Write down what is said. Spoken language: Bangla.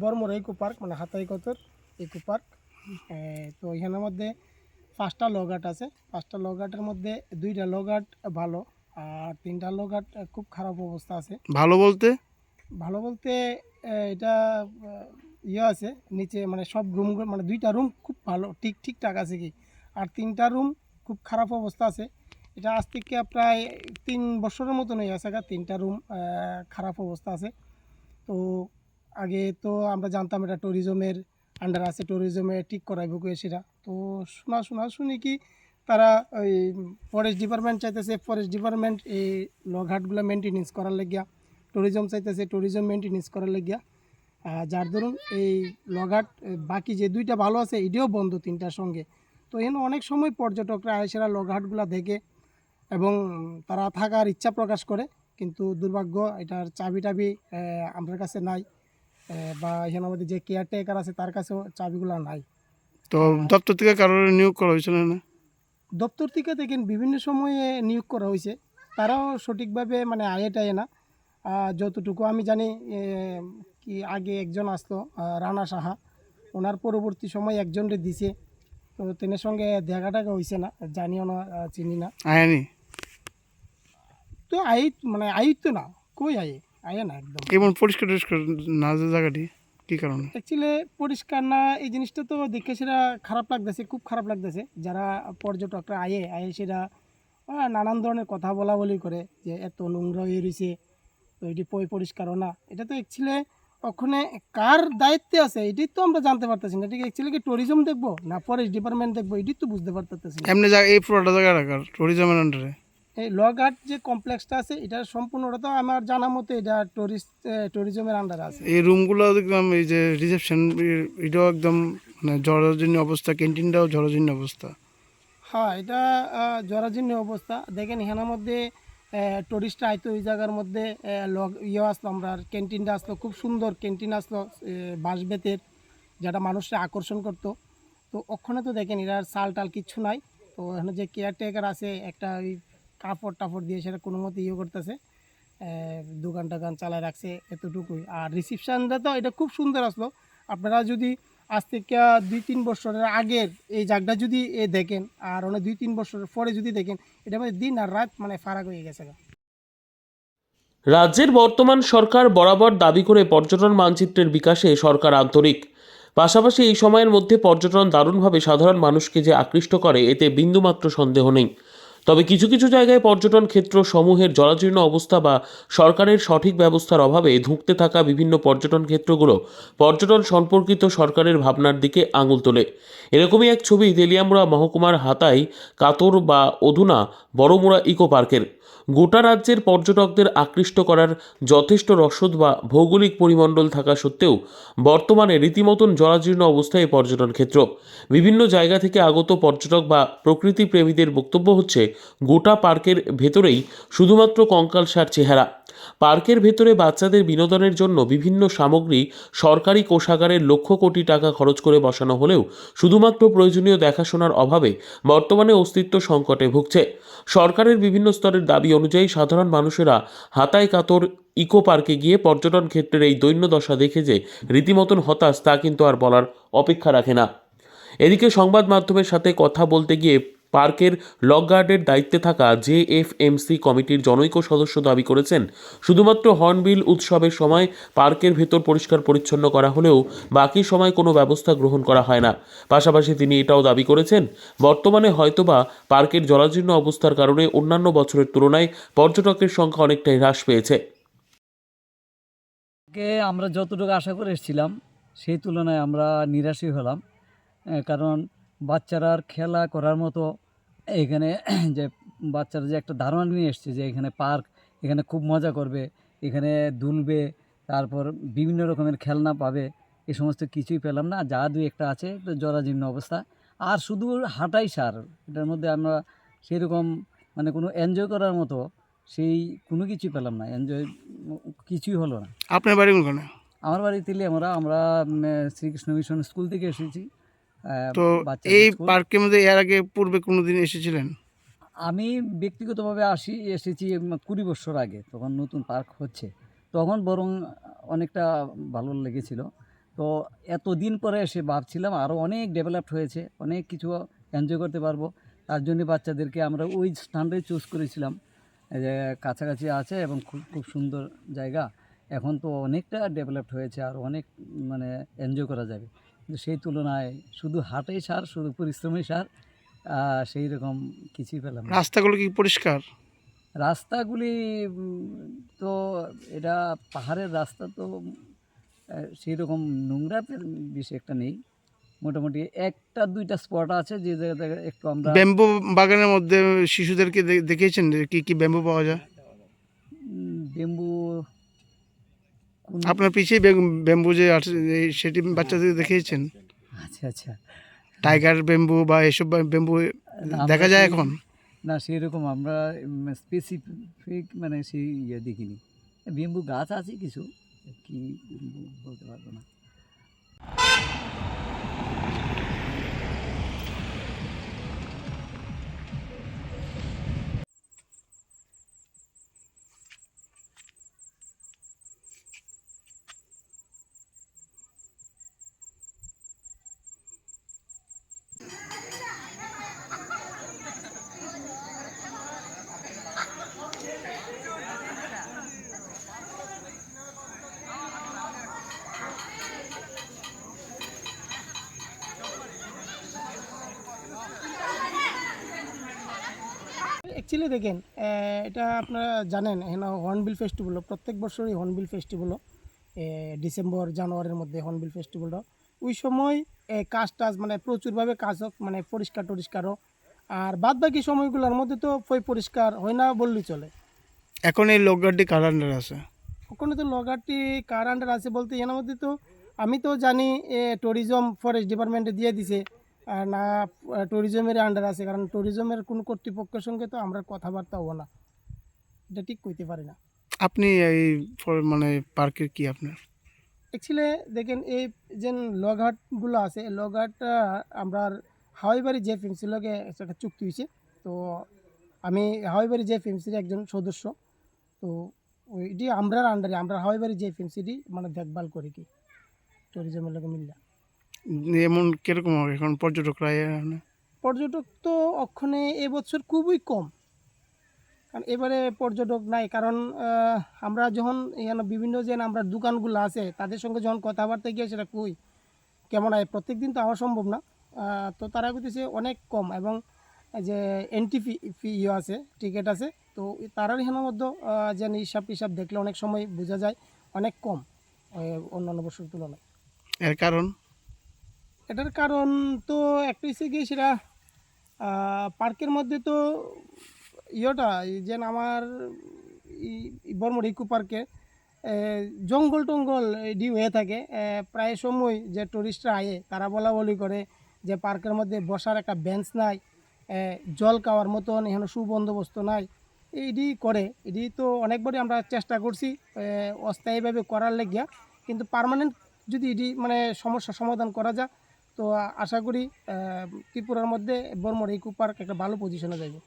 বর্মরা ইকো পার্ক মানে হাতাই কতর ইকো পার্ক তো এখানের মধ্যে পাঁচটা লগাট আছে। পাঁচটা লগাটের মধ্যে দুইটা লগাট ভালো আর তিনটা লগাট খুব খারাপ অবস্থা আছে। ভালো বলতে? ভালো বলতে এটা ইয়ে আছে নিচে মানে সব রুম মানে দুইটা রুম খুব ভালো ঠিক ঠিকঠাক আছে কি? আর তিনটা রুম খুব খারাপ অবস্থা আছে। এটা আজ থেকে প্রায় তিন বছরের মতন হয়ে গেছে গা, তিনটা রুম খারাপ অবস্থা আছে। তো আগে তো আমরা জানতাম এটা ট্যুরিজমের আন্ডার আছে ট্যুরিজমে ঠিক করাইব কয়ে সেটা। তো শোনা শোনা শুনি কি তারা ওই ফরেস্ট ডিপার্টমেন্ট চাইতেছে ফরেস্ট ডিপার্টমেন্ট এই লগহাটগুলো মেনটেনেন্স করার লাগিয়া ট্যুরিজম চাইতেছে ট্যুরিজম মেনটেনেন্স করার লাগিয়া। যার ধরুন এই এ, বাকি যে দুইটা ভালো আছে এটিও বন্ধ তিনটার সঙ্গে। তো এখানে অনেক সময় পর্যটকরা এসেরা লগহাটগুলো দেখে এবং তারা থাকার ইচ্ছা প্রকাশ করে কিন্তু দুর্ভাগ্য এটার চাবি টাবি আমার কাছে নাই। বা এখানে আমাদের যে কেয়ারটেকার আছে তার কাছেও চাবিগুলো নাই। তো দপ্তর থেকে কারোর নিয়োগ করা হয়েছিল না দপ্তর থেকে দেখেন বিভিন্ন সময়ে নিয়োগ করা হয়েছে। তারাও সঠিকভাবে মানে আয়ে টায়ে না। যতটুকু আমি জানি কি আগে একজন আসতো রানা সাহা। ওনার পরবর্তী সময় একজনকে দিছে। তো তেনের সঙ্গে দেখা টাকা হয়েছে না জানিও না চিনি না। আয়ানি? তো আই মানে আই না কই আয়ে? আয়ে না একদম। কেমন পরিষ্কার টরিষ্কার না যে জায়গাটি কি কারণে? অ্যাকচুয়ালি পরিষ্কার না এই জিনিসটা তো দেখে সেটা খারাপ লাগতেছে খুব খারাপ লাগতেছে। যারা পর্যটকরা আয়ে আয়ে সেটা নানান ধরনের কথা বলা বলি করে যে এত নোংরা হয়ে রয়েছে তো এটি পরিষ্কারও না। এটা তো অ্যাকচুয়ালি ওখানে কার দায়িত্বে আছে এটি তো আমরা জানতে পারতেছি না। এটি অ্যাকচুয়ালি কি ট্যুরিজম দেখব না ফরেস্ট ডিপার্টমেন্ট দেখব এটি তো বুঝতে পারতেছি এমনি জায়গা এই পুরোটা জায়গা রাখার ট্যুরিজমের আন্ডারে এই লঘাট যে কমপ্লেক্সটা আছে এটা সম্পূর্ণটা তো আমার জানা মতে এটা টুরিস্ট ট্যুরিজমের আন্ডারে আছে। এই রুমগুলো একদম এই যে রিসেপশন এটাও একদম মানে জরাজীর্ণ অবস্থা ক্যান্টিনটাও জরাজীর্ণ অবস্থা। হ্যাঁ এটা জরাজীর্ণ অবস্থা। দেখেন এখানের মধ্যে টুরিস্ট আইতো ওই জায়গার মধ্যে লগ ইয়ে আসলো আমরা ক্যান্টিনটা আসলো খুব সুন্দর ক্যান্টিন আসলো বাঁশ বেতের যেটা মানুষকে আকর্ষণ করতো। তো ওখানে তো দেখেন এটার সাল টাল কিচ্ছু নাই। তো এখানে যে কেয়ারটেকার আছে একটা ওই কাপড় টাপড় দিয়ে সেটা কোনো মতে ইয়ে করতেছে। দোকান টোকান চালায় রাখছে এতটুকুই। আর রিসিপশানটা তো এটা খুব সুন্দর আসলো। আপনারা যদি আজ থেকে দুই তিন বছরের আগের এই জায়গাটা যদি এ দেখেন, আর অনেক দুই তিন বছরের পরে যদি দেখেন, এটা মানে দিন আর রাত মানে ফারাক হয়ে গেছে রাজ্যের বর্তমান সরকার বরাবর দাবি করে পর্যটন মানচিত্রের বিকাশে সরকার আন্তরিক। পাশাপাশি এই সময়ের মধ্যে পর্যটন দারুণভাবে সাধারণ মানুষকে যে আকৃষ্ট করে, এতে বিন্দুমাত্র সন্দেহ নেই। তবে কিছু কিছু জায়গায় পর্যটন ক্ষেত্র সমূহের জরাজীর্ণ অবস্থা বা সরকারের সঠিক ব্যবস্থার অভাবে ধুঁকতে থাকা বিভিন্ন পর্যটন ক্ষেত্রগুলো পর্যটন সম্পর্কিত সরকারের ভাবনার দিকে আঙুল তোলে। এরকমই এক ছবি তেলিয়ামুড়া মহকুমার হাতাই, কাতর বা অধুনা বড়মুড়া ইকো পার্কের। গোটা রাজ্যের পর্যটকদের আকৃষ্ট করার যথেষ্ট রসদ বা ভৌগোলিক পরিমণ্ডল থাকা সত্ত্বেও বর্তমানে রীতিমতন জরাজীর্ণ অবস্থায় পর্যটন ক্ষেত্র। বিভিন্ন জায়গা থেকে আগত পর্যটক বা প্রকৃতি প্রেমীদের বক্তব্য হচ্ছে গোটা পার্কের ভেতরেই শুধুমাত্র কঙ্কালসার চেহারা। পার্কের ভেতরে বাচ্চাদের বিনোদনের জন্য বিভিন্ন সামগ্রী সরকারি কোষাগারের লক্ষ কোটি টাকা খরচ করে বসানো হলেও শুধুমাত্র প্রয়োজনীয় দেখাশোনার অভাবে বর্তমানে অস্তিত্ব সংকটে ভুগছে। সরকারের বিভিন্ন স্তরের দাবি অনুযায়ী সাধারণ মানুষেরা হাতায় কাতর ইকো পার্কে গিয়ে পর্যটন ক্ষেত্রের এই দৈন্য দশা দেখে যে রীতিমতন হতাশ তা কিন্তু আর বলার অপেক্ষা রাখে না। এদিকে সংবাদ মাধ্যমের সাথে কথা বলতে গিয়ে পার্কের লক গার্ডের দায়িত্বে থাকা জেএফএমসি কমিটির জনৈক সদস্য দাবি করেছেন, শুধুমাত্র হর্নবিল উৎসবের সময় পার্কের ভেতর পরিষ্কার পরিচ্ছন্ন করা হলেও বাকি সময় কোনো ব্যবস্থা গ্রহণ করা হয় না। পাশাপাশি তিনি এটাও দাবি করেছেন, বর্তমানে হয়তোবা পার্কের জরাজীর্ণ অবস্থার কারণে অন্যান্য বছরের তুলনায় পর্যটকের সংখ্যা অনেকটাই হ্রাস পেয়েছে। আমরা যতটুকু আশা করে এসেছিলাম, সেই তুলনায় আমরা নিরাশই হলাম কারণ বাচ্চারা খেলা করার মতো এখানে যে বাচ্চারা যে একটা ধারণা নিয়ে এসছে যে এখানে পার্ক এখানে খুব মজা করবে এখানে দুলবে তারপর বিভিন্ন রকমের খেলনা পাবে এ সমস্ত কিছুই পেলাম না যা দুই একটা আছে জরাজীর্ণ অবস্থা। আর শুধু হাঁটাই সার এটার মধ্যে আমরা সেরকম মানে কোনো এনজয় করার মতো সেই কোনো কিছুই পেলাম না এনজয় কিছুই হলো না। আপনার বাড়ি কোনখানে? আমার বাড়ি তিলে আমরা আমরা শ্রীকৃষ্ণ মিশন স্কুল থেকে এসেছি। তো এই পার্কের মধ্যে এর আগে পূর্বে কোনোদিন এসেছিলেন? আমি ব্যক্তিগতভাবে আসি এসেছি কুড়ি বছর আগে তখন নতুন পার্ক হচ্ছে। তখন বরং অনেকটা ভালো লেগেছিল। তো এতদিন পরে এসে ভাবছিলাম আরও অনেক ডেভেলপড হয়েছে অনেক কিছু এনজয় করতে পারব। তার জন্য বাচ্চাদেরকে আমরা ওই স্থানটাই চুজ করেছিলাম। যে কাছাকাছি আছে এবং খুব খুব সুন্দর জায়গা। এখন তো অনেকটা ডেভেলপড হয়েছে আর অনেক মানে এনজয় করা যাবে। কিন্তু সেই তুলনায় শুধু হাটেই সার শুধু পরিশ্রমী সার সেই রকম কিছুই পেলাম না। রাস্তাগুলো কি পরিষ্কার? রাস্তাগুলি তো এটা পাহাড়ের রাস্তা তো সেই রকম নোংরা বেশি একটা নেই। মোটামুটি একটা দুইটা স্পট আছে যে জায়গায় একটু আমরা ব্যাম্বু বাগানের মধ্যে শিশুদেরকে দেখিয়েছেন যে কি কি ব্যাম্বু পাওয়া যায়? কোন- আপনার পিছিয়ে ব্যাম্বু যে আছে সেটি বাচ্চাদের দেখিয়েছেন? আচ্ছা আচ্ছা। টাইগার ব্যাম্বু বা এসব ব্যাম্বু দেখা যায় এখন? না সেরকম আমরা স্পেসিফিক মানে সেই ইয়ে দেখিনি। বেম্বু গাছ আছে কিছু? কি বলতে পারব না। অ্যাকচুয়ালি দেখেন এটা আপনারা জানেন এখানে হর্নবিল ফেস্টিভ্যাল প্রত্যেক বছরই হর্নবিল ফেস্টিভ্যাল ডিসেম্বর জানুয়ারির মধ্যে হর্নবিল ফেস্টিভ্যালটা ওই সময় কাজ টাজ মানে প্রচুরভাবে কাজ হোক মানে পরিষ্কার টরিষ্কার হোক আর বাদ বাকি সময়গুলোর মধ্যে তো ফই পরিষ্কার হয় না বললেই চলে। এখন এই লোকগাড়ি কার আন্ডার আছে? ওখানে তো লগারটি কার আন্ডার আছে বলতে এর মধ্যে তো আমি তো জানি ট্যুরিজম ফরেস্ট ডিপার্টমেন্টে দিয়ে দিছে। না ট্যুরিজমের আন্ডার আছে কারণ ট্যুরিজমের কোনো কর্তৃপক্ষের সঙ্গে তো আমরা কথাবার্তা হব না। এটা ঠিক কইতে পারি না। আপনি এই মানে পার্কের কি আপনার? অ্যাকচুয়ালি দেখেন এই যে লগহাটগুলো আছে লগহাটটা আমরা হাওয়াইবাড়ি যে ফিমসির লগে একটা চুক্তি হয়েছে তো আমি হাওয়াইবাড়ি যে ফিমসির একজন সদস্য তো ওইটি আমরার আন্ডারে আমরা হাওয়াইবাড়ি যে ফিমসিটি মানে দেখভাল করি কি ট্যুরিজমের লগে মিললা। এমন কীরকম হবে এখন পর্যটকরা এখানে? পর্যটক তো অক্ষণে এবছর খুবই কম। কারণ এবারে পর্যটক নাই কারণ আমরা যখন এখানে বিভিন্ন যে আমরা দোকানগুলো আছে তাদের সঙ্গে যখন কথাবার্তা গিয়ে সেটা কই কেমন হয় প্রত্যেক দিন তো হওয়া সম্ভব না। তো তারা কইতেছে অনেক কম এবং যে এন্ট্রি ফি ফি ইয়ে আছে টিকিট আছে তো তারার এখানের মধ্যে যে হিসাব টিসাব দেখলে অনেক সময় বোঝা যায় অনেক কম অন্যান্য বছর তুলনায়। এর কারণ? এটার কারণ তো একটা হচ্ছে কি সেটা পার্কের মধ্যে তো ইয়েটা, এই যে আমার বর্মর ইকো পার্কে জঙ্গল টঙ্গল এডি হয়ে থাকে। প্রায় সময় যে টুরিস্টরা আয়ে, তারা বলা বলি করে যে পার্কের মধ্যে বসার একটা বেঞ্চ নাই জল খাওয়ার মতন, এখানে সুবন্দোবস্ত নাই। এইডি করে এডি তো অনেকবারই আমরা চেষ্টা করছি অস্থায়ীভাবে করার লেগিয়া। কিন্তু পার্মানেন্ট যদি এটি মানে সমস্যা সমাধান করা যায় তো আশা করি ত্রিপুরার মধ্যে বর্মর ইকো পার্ক একটা ভালো পজিশনে যাবে